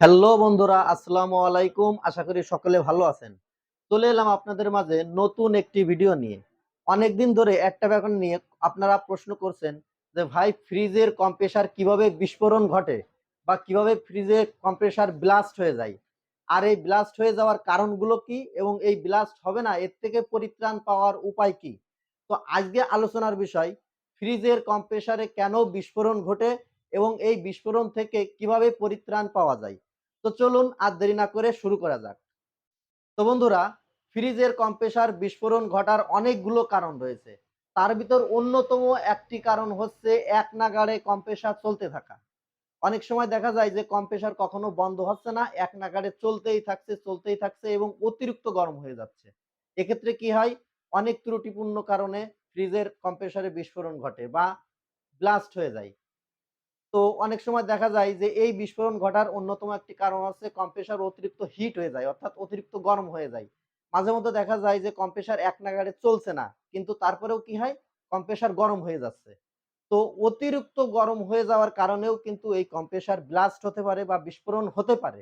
Hello বন্ধুরা, আসসালামু আলাইকুম। আশা করি সকলে ভালো আছেন। চলে এলাম আপনাদের মাঝে নতুন একটি ভিডিও নিয়ে। অনেকদিন ধরে একটা ব্যাপার নিয়ে আপনারা প্রশ্ন করছেন যে, ভাই, ফ্রিজের কম্প্রেসার কীভাবে বিস্ফোরণ ঘটে বা কীভাবে ফ্রিজের কম্প্রেসার ব্লাস্ট হয়ে যায়? আর এই ব্লাস্ট হয়ে যাওয়ার কারণগুলো কি এবং এই ব্লাস্ট হবে না? এর থেকে পরিত্রাণ পাওয়ার উপায় কি? তো আজকে আলোচনার বিষয়, ফ্রিজের কম্প্রেসারে কেন বিস্ফোরণ ঘটে এবং এই বিস্ফোরণ থেকে কীভাবে পরিত্রাণ পাওয়া যায়? তো চলুন আর দেরি না করে শুরু করা যাক। তো বন্ধুরা, ফ্রিজের কম্প্রেসার বিস্ফোরণ ঘটার অনেকগুলো কারণ রয়েছে। তার ভিতর অন্যতম একটি কারণ হচ্ছে এক নাগাড়ে কম্প্রেসার চলতে থাকা। অনেক সময় দেখা যায় যে কম্প্রেসার কখনো বন্ধ হচ্ছে না, এক নাগাড়ে চলতেই থাকছে চলতেই থাকছে এবং অতিরিক্ত গরম হয়ে যাচ্ছে। এক্ষেত্রে কি হয়? অনেক ত্রুটিপূর্ণ কারণে ফ্রিজের কম্প্রেসারে বিস্ফোরণ ঘটে বা ব্লাস্ট হয়ে যায়। তো অনেক সময় দেখা যায় যে এই বিস্ফোরণ ঘটার অন্যতম একটি কারণ হচ্ছে কম্প্রেসার অতিরিক্ত হিট হয়ে যায়, অর্থাৎ অতিরিক্ত গরম হয়ে যায়। মাঝে মধ্যে দেখা যায় যে কম্প্রেসার এক নাগাড়ে চলছে না, কিন্তু তারপরেও কি হয়? কম্প্রেসার গরম হয়ে যাচ্ছে। তো অতিরিক্ত গরম হয়ে যাওয়ার কারণেও কিন্তু এই কম্প্রেসার ব্লাস্ট হতে পারে বা বিস্ফোরণ হতে পারে।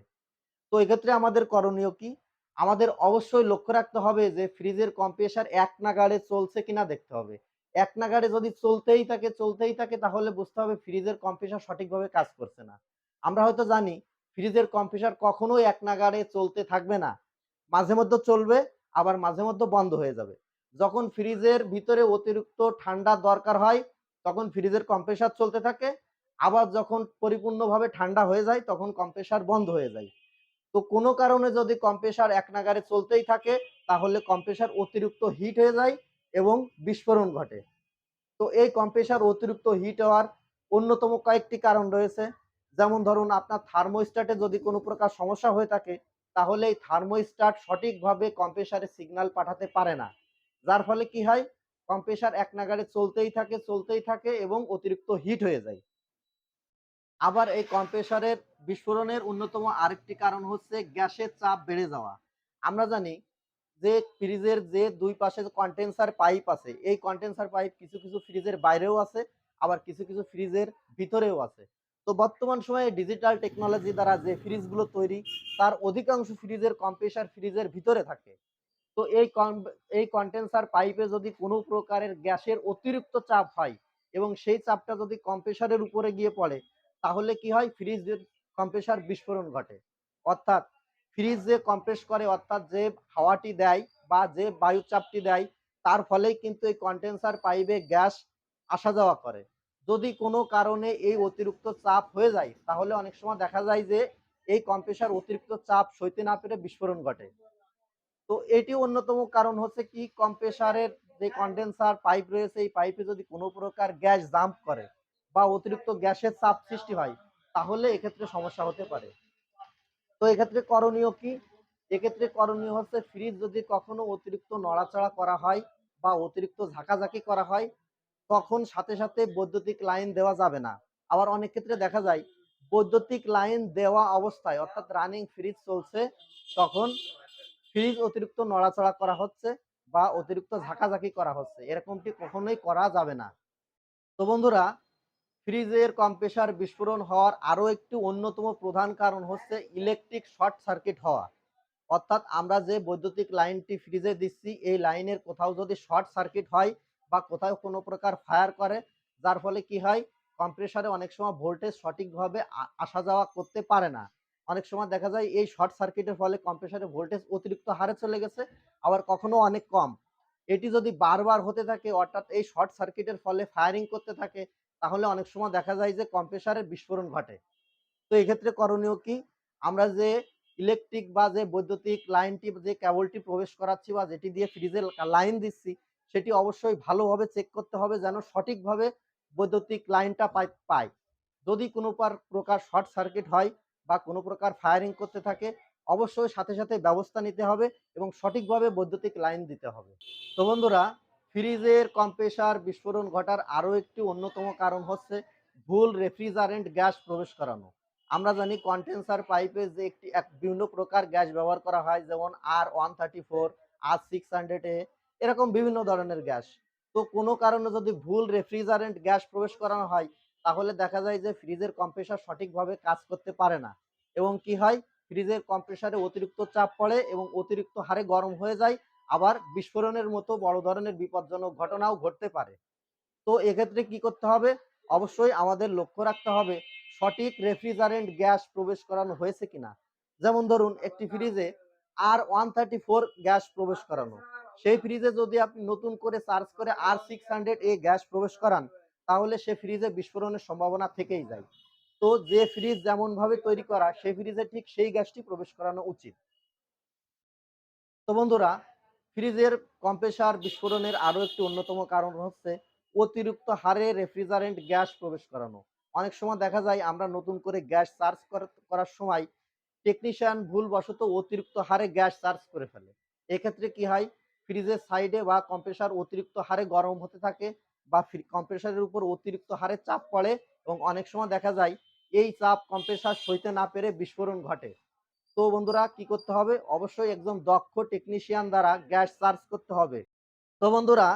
তো এক্ষেত্রে আমাদের করণীয় কি? আমাদের অবশ্যই লক্ষ্য রাখতে হবে যে ফ্রিজের কম্প্রেসার এক নাগাড়ে চলছে কিনা দেখতে হবে। এক নাগাড়ে যদি চলতেই থাকে চলতেই থাকে, তাহলে বুঝতে হবে ফ্রিজের কম্প্রেসার সঠিকভাবে কাজ করছে না। আমরা হয়তো জানি ফ্রিজের কম্প্রেসার কখনোই এক নাগাড়ে চলতে থাকবে না। মাঝে মধ্যে চলবে, আবার মাঝে মধ্যে বন্ধ হয়ে যাবে। যখন ফ্রিজের ভিতরে অতিরিক্ত ঠান্ডা দরকার হয়, তখন ফ্রিজের কম্প্রেসার চলতে থাকে। আবার যখন পরিপূর্ণভাবে ঠান্ডা হয়ে যায়, তখন কম্প্রেসার বন্ধ হয়ে যায়। তো কোনো কারণে যদি কম্প্রেসার এক নাগাড়ে চলতেই থাকে, তাহলে কম্প্রেসার অতিরিক্ত হিট হয়ে যায়। এবং বিস্ফোরণ ঘটে। তো এই কম্প্রেসার অতিরিক্ত হিট হওয়ার অন্যতম কয়েকটি কারণ রয়েছে। যেমন ধরুন, আপনার থার্মোস্ট্যাটে যদি কোনো প্রকার সমস্যা হয়ে থাকে, তাহলে এই থার্মোস্ট্যাট সঠিকভাবে কম্প্রেসারে সিগন্যাল পাঠাতে পারে না। যার ফলে কি হয়? কম্প্রেসার এক নাগারে চলতেই থাকে চলতেই থাকে এবং অতিরিক্ত হিট হয়ে যায়। আবার এই কম্প্রেসারের বিস্ফোরণের অন্যতম আরেকটি কারণ হচ্ছে গ্যাসের চাপ বেড়ে যাওয়া। আমরা জানি যে ফ্রিজের যে দুই পাশে কন্ডেন্সার পাইপ আছে, এই কন্ডেন্সার পাইপ কিছু কিছু ফ্রিজের বাইরেও আছে, আবার কিছু কিছু ফ্রিজের ভিতরেও আছে। তো বর্তমান সময়ে ডিজিটাল টেকনোলজি দ্বারা যে ফ্রিজগুলো তৈরি, তার অধিকাংশ ফ্রিজের কম্প্রেসার ফ্রিজের ভিতরে থাকে। তো এই এই কন্ডেন্সার পাইপে যদি কোনো প্রকারের গ্যাসের অতিরিক্ত চাপ হয় এবং সেই চাপটা যদি কম্প্রেসারের উপরে গিয়ে পড়ে, তাহলে কি হয়? ফ্রিজের কম্প্রেসার বিস্ফোরণ ঘটে। অর্থাৎ ফ্রিজ যে কম্প্রেস করে, অর্থাৎ যে হাওয়াটি দেয় বা যে বায়ুচাপটি দেয়, তার ফলেই কিন্তু এই কন্ডেন্সার পাইপে গ্যাস আসা যাওয়া করে। যদি কোনো কারণে এই অতিরিক্ত চাপ হয়ে যায়, তাহলে অনেক সময় দেখা যায় যে এই কম্প্রেসার অতিরিক্ত চাপ সইতে না পেরে বিস্ফোরণ ঘটে। তো এটি অন্যতম কারণ হচ্ছে কি কম্প্রেসারের যে কন্ডেন্সার পাইপ রয়েছে, এই পাইপে যদি কোনো প্রকার গ্যাস জাম্প করে বা অতিরিক্ত গ্যাসের চাপ সৃষ্টি হয়, তাহলে এক্ষেত্রে সমস্যা হতে পারে। তো এক্ষেত্রে করণীয় কি? এক্ষেত্রে করণীয় হচ্ছে ফ্রিজ যদি কখনো অতিরিক্ত নড়াচড়া করা হয় বা অতিরিক্ত ঝাঁকাঝাঁকি করা হয়, তখন সাথে সাথে বৈদ্যুতিক লাইন দেওয়া যাবে না। আবার অনেক ক্ষেত্রে দেখা যায়, বৈদ্যুতিক লাইন দেওয়া অবস্থায় অর্থাৎ রানিং ফ্রিজ চলছে, তখন ফ্রিজ অতিরিক্ত নড়াচড়া করা হচ্ছে বা অতিরিক্ত ঝাঁকাঝাঁকি করা হচ্ছে। এরকমটি কখনোই করা যাবে না। তো বন্ধুরা ফ্রিজের কম্প্রেসার বিস্ফোরণ হওয়ার আরও একটি অন্যতম প্রধান কারণ হচ্ছে ইলেকট্রিক শর্ট সার্কিট হওয়া। অর্থাৎ আমরা যে বৈদ্যুতিক লাইনটি ফ্রিজে দিচ্ছি, এই লাইনের কোথাও যদি শর্ট সার্কিট হয় বা কোথাও কোনো প্রকার ফায়ার করে, যার ফলে কি হয়? কম্প্রেসারে অনেক সময় ভোল্টেজ সঠিকভাবে আসা যাওয়া করতে পারে না। অনেক সময় দেখা যায় এই শর্ট সার্কিটের ফলে কম্প্রেসারে ভোল্টেজ অতিরিক্ত হারে চলে গেছে, আবার কখনো অনেক কম। এটি যদি বারবার হতে থাকে, অর্থাৎ এই শর্ট সার্কিটের ফলে ফায়ারিং করতে থাকে, তাহলে অনেক সময় দেখা যায় যে কম্প্রেসারের বিস্ফোরণ ঘটে। তো এক্ষেত্রে করণীয় কি? আমরা যে ইলেকট্রিক বা যে বৈদ্যুতিক লাইনটি, যে কেবলটি প্রবেশ করাচ্ছি বা যেটি দিয়ে ফ্রিজের লাইন দিচ্ছি, সেটি অবশ্যই ভালোভাবে চেক করতে হবে যেন সঠিকভাবে বৈদ্যুতিক লাইনটা পাই পায় যদি কোনো প্রকার শর্ট সার্কিট হয় বা কোনো প্রকার ফায়ারিং করতে থাকে অবশ্যই সাথে সাথে ব্যবস্থা নিতে হবে এবং সঠিকভাবে বৈদ্যুতিক লাইন দিতে হবে। তো বন্ধুরা, ফ্রিজের কম্প্রেসার বিস্ফোরণ ঘটার আরও একটি অন্যতম কারণ হচ্ছে ভুল রেফ্রিজারেন্ট গ্যাস প্রবেশ করানো। আমরা জানি কন্ডেন্সার পাইপে যে একটি এক বিভিন্ন প্রকার গ্যাস ব্যবহার করা হয়, যেমন R one thirty four R six hundred A এরকম বিভিন্ন ধরনের গ্যাস। তো কোনো কারণে যদি ভুল রেফ্রিজারেন্ট গ্যাস প্রবেশ করানো হয়, তাহলে দেখা যায় যে ফ্রিজের কম্প্রেসার সঠিকভাবে কাজ করতে পারে না। এবং কি হয়? ফ্রিজের কম্প্রেসারে অতিরিক্ত চাপ পড়ে এবং অতিরিক্ত হারে গরম হয়ে যায়। আবার বিস্ফোরণের মতো বড় ধরনের বিপজ্জনক ঘটনাও ঘটতে পারে। তো এক্ষেত্রে কি করতে হবে? অবশ্যই আমাদের লক্ষ্য রাখতে হবে, সঠিক রেফ্রিজারেন্ট গ্যাস প্রবেশ করানো হয়েছে কিনা। যেমন ধরুন, একটি ফ্রিজে R one thirty four gas প্রবেশ করানো। সেই ফ্রিজে যদি আপনি নতুন করে সার্চ করে R six hundred A gas প্রবেশ করান, তাহলে সে ফ্রিজে বিস্ফোরণের সম্ভাবনা থেকেই যায়। তো যে ফ্রিজ যেমন ভাবে তৈরি করা, সেই ফ্রিজে ঠিক সেই গ্যাসটি প্রবেশ করানো উচিত। তো বন্ধুরা ফ্রিজের কম্প্রেসার বিস্ফোরণের আরও একটি অন্যতম কারণ হচ্ছে অতিরিক্ত হারে রেফ্রিজারেন্ট গ্যাস প্রবেশ করানো। অনেক সময় দেখা যায় আমরা নতুন করে গ্যাস চার্জ করার সময় টেকনিশিয়ান ভুলবশত অতিরিক্ত হারে গ্যাস চার্জ করে ফেলে। এক্ষেত্রে কি হয়? ফ্রিজের সাইডে বা কম্প্রেসার অতিরিক্ত হারে গরম হতে থাকে বা কম্প্রেসারের উপর অতিরিক্ত হারে চাপ পড়ে এবং অনেক সময় দেখা যায় এই চাপ কম্প্রেসার সইতে না পেরে বিস্ফোরণ ঘটে। তো বন্ধুরা, কি করতে হবে? অবশ্যই একদম দক্ষ টেকনিশিয়ান দ্বারা গ্যাস চার্জ করতে হবে। তো বন্ধুরা,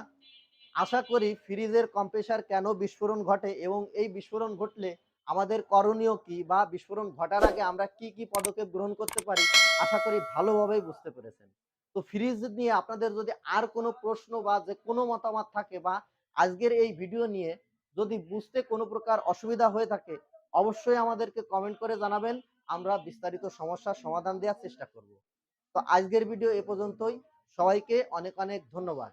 আশা করি ফ্রিজের কম্প্রেসার কেন বিস্ফোরণ ঘটে এবং এই বিস্ফোরণ ঘটলে আমাদের করণীয় কি বা বিস্ফোরণ ঘটার আগে আমরা কি কি পদক্ষেপ গ্রহণ করতে পারি, আশা করি ভালোভাবেই বুঝতে পেরেছেন। তো ফ্রিজ নিয়ে আপনাদের যদি আর কোনো প্রশ্ন বা যে কোনো মতামত থাকে বা আজকের এই ভিডিও নিয়ে যদি বুঝতে কোনো প্রকার অসুবিধা হয়ে থাকে, অবশ্যই আমাদেরকে কমেন্ট করে জানাবেন। আমরা বিস্তারিত সমস্যার সমাধান দেওয়ার চেষ্টা করব। তো আজকের ভিডিও এ পর্যন্তই। সবাইকে অনেক অনেক ধন্যবাদ।